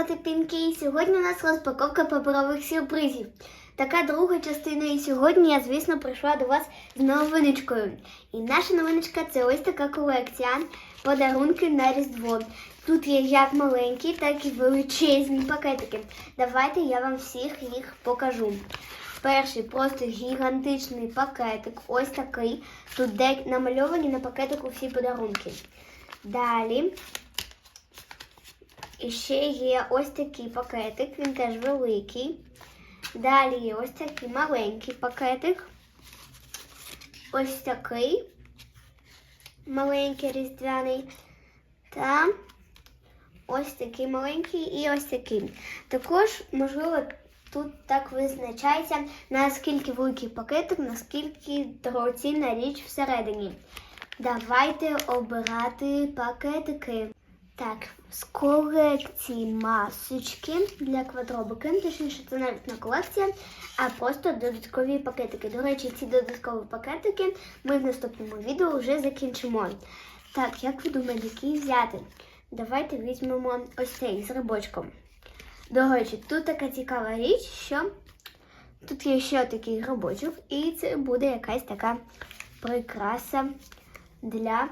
звати Пінкі, і сьогодні у нас розпаковка паперових сюрпризів. Така друга частина, і сьогодні я, звісно, прийшла до вас з новиночкою. І наша новиночка це ось така колекція подарунки на Різдво. Тут є як маленькі, так і величезні пакетики. Давайте я вам всіх їх покажу. Перший просто гігантичний пакетик, ось такий. Тут намальовані на пакетику всі подарунки. Далі і ще є ось такий пакетик, він теж великий. Далі є ось такий маленький пакетик. Ось такий маленький різдвяний. Та ось такий маленький і ось такий. Також, можливо, тут так визначається, наскільки великий пакетик, наскільки дорогоцінна річ всередині. Давайте обирати пакетики. Так, з колекції масочки для квадробики. Точніше, це навіть не колекція, а просто додаткові пакетики. До речі, ці додаткові пакетики ми в наступному відео вже закінчимо. Так, як ви думаєте, який взяти? Давайте візьмемо ось цей з рибочком. До речі, тут така цікава річ, що тут є ще такий грибочок, і це буде якась така прикраса для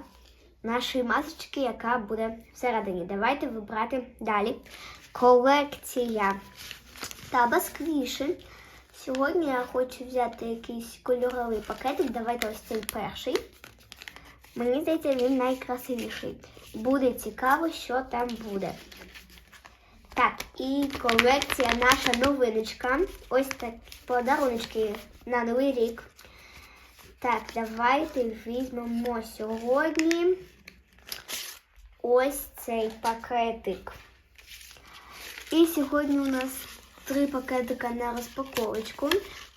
нашої масочки, яка буде всередині. Давайте вибрати далі. Колекція та сквіші. Сьогодні я хочу взяти якийсь кольоровий пакетик. Давайте ось цей перший. Мені здається, він найкрасивіший. Буде цікаво, що там буде. Так, і колекція наша новиночка. Ось так подаруночки на новий рік. Так, давайте візьмемо сьогодні ось цей пакетик. І сьогодні у нас три пакетика на розпаковочку.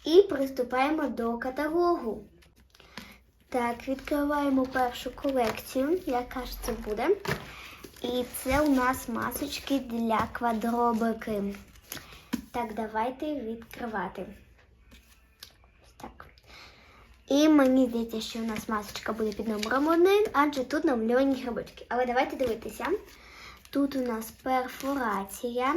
І приступаємо до каталогу. Так, відкриваємо першу колекцію, яка ж це буде. І це у нас масочки для квадробики. Так, давайте відкривати. І мені здається, що у нас масочка буде під номером 1, адже тут намальовані грибочки. Але давайте дивитися. Тут у нас перфорація.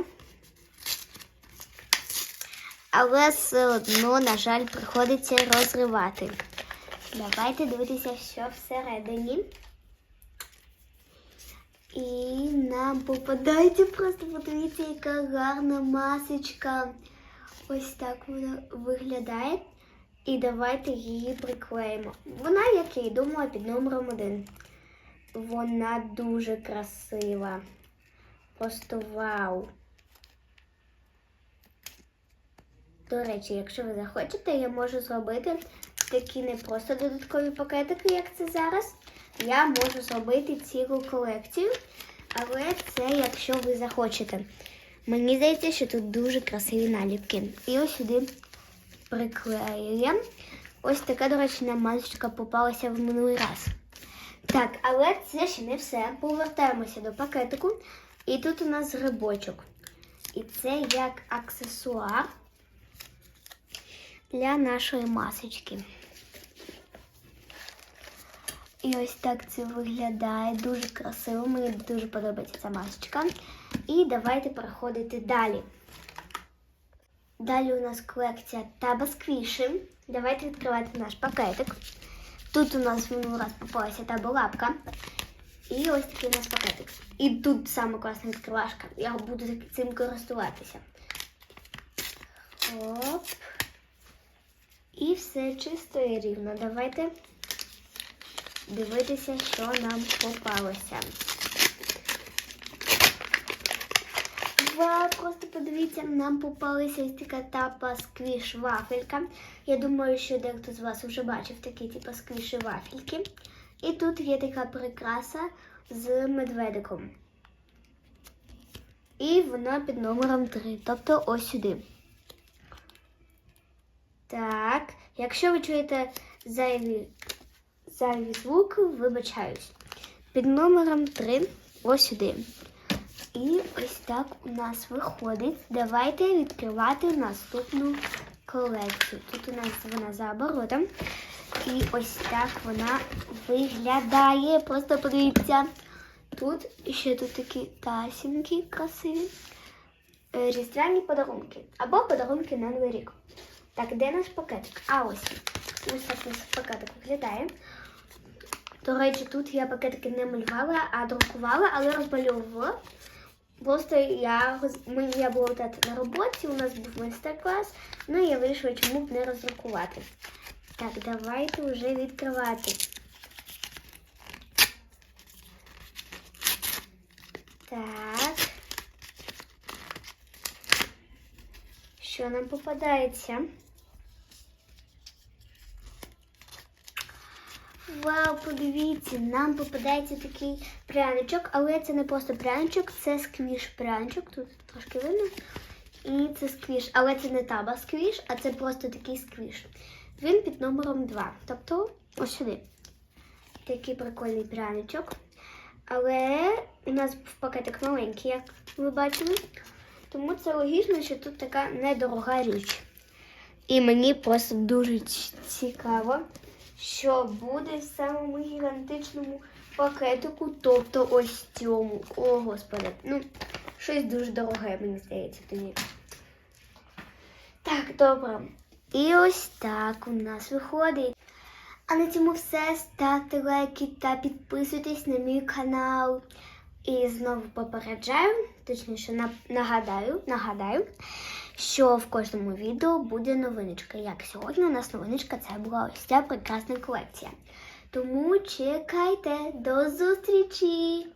Але все одно, на жаль, приходиться розривати. Давайте дивитися, що всередині. І нам попадається просто, подивіться, яка гарна масочка. Ось так вона виглядає. І давайте її приклеїмо. Вона, як я й думала, під номером один. Вона дуже красива. Просто вау. До речі, якщо ви захочете, я можу зробити такі не просто додаткові пакетики, як це зараз. Я можу зробити цілу колекцію. Але це якщо ви захочете. Мені здається, що тут дуже красиві наліпки. І ось сюди приклеюємо. Ось така, до речі, нам масочка попалася в минулий раз. Так, але це ще не все. Повертаємося до пакетику. І тут у нас грибочок. І це як аксесуар для нашої масочки. І ось так це виглядає. Дуже красиво. Мені дуже подобається ця масочка. І давайте переходити далі. Далі у нас колекція табасквіші. Давайте відкривати наш пакетик. Тут у нас минулий раз попалася таболапка. І ось такий у нас пакетик. І тут саме класна відкривашка. Я буду цим користуватися. Оп. І все чисто і рівно. Давайте дивитися, що нам попалося. Вау, просто подивіться, нам попалася ось така тапа сквіш вафелька. Я думаю, що дехто з вас вже бачив такі типу сквіші вафельки. І тут є така прикраса з медведиком. І вона під номером 3, тобто ось сюди. Так, якщо ви чуєте зайві, зайві звуки, вибачаюсь. Під номером 3 ось сюди. І ось так у нас виходить. Давайте відкривати наступну колекцію. Тут у нас вона за оборотом. І ось так вона виглядає. Просто подивіться. Тут ще тут такі тасінки красиві. е, різдвяні подарунки або подарунки на Новий рік. Так, де наш пакетик? А ось. Ось так наш пакетик виглядає. До речі, тут я пакетики не малювала, а друкувала, але розмальовувала. Просто я, мені я була тут на роботі, у нас був майстер-клас, ну і я вирішила, чому б не роздрукувати. Так, давайте вже відкривати. Так. Що нам попадається? Вау, подивіться, нам попадається такий пряничок, але це не просто пряничок, це сквіш пряничок. Тут трошки видно. І це сквіш, але це не таба сквіш, а це просто такий сквіш. Він під номером 2. Тобто ось сюди. Такий прикольний пряничок. Але у нас був пакетик маленький, як ви бачили. Тому це логічно, що тут така недорога річ. І мені просто дуже цікаво, що буде в самому гігантичному пакетику, тобто ось цьому. О, господи. Ну, щось дуже дороге, мені здається, тоді. Так, добре. І ось так у нас виходить. А на цьому все. Ставте лайки та підписуйтесь на мій канал. І знову попереджаю, точніше на- нагадаю, нагадаю, що в кожному відео буде новиночка. Як сьогодні у нас новиночка це була ось ця прекрасна колекція. Тому чекайте, до зустрічі!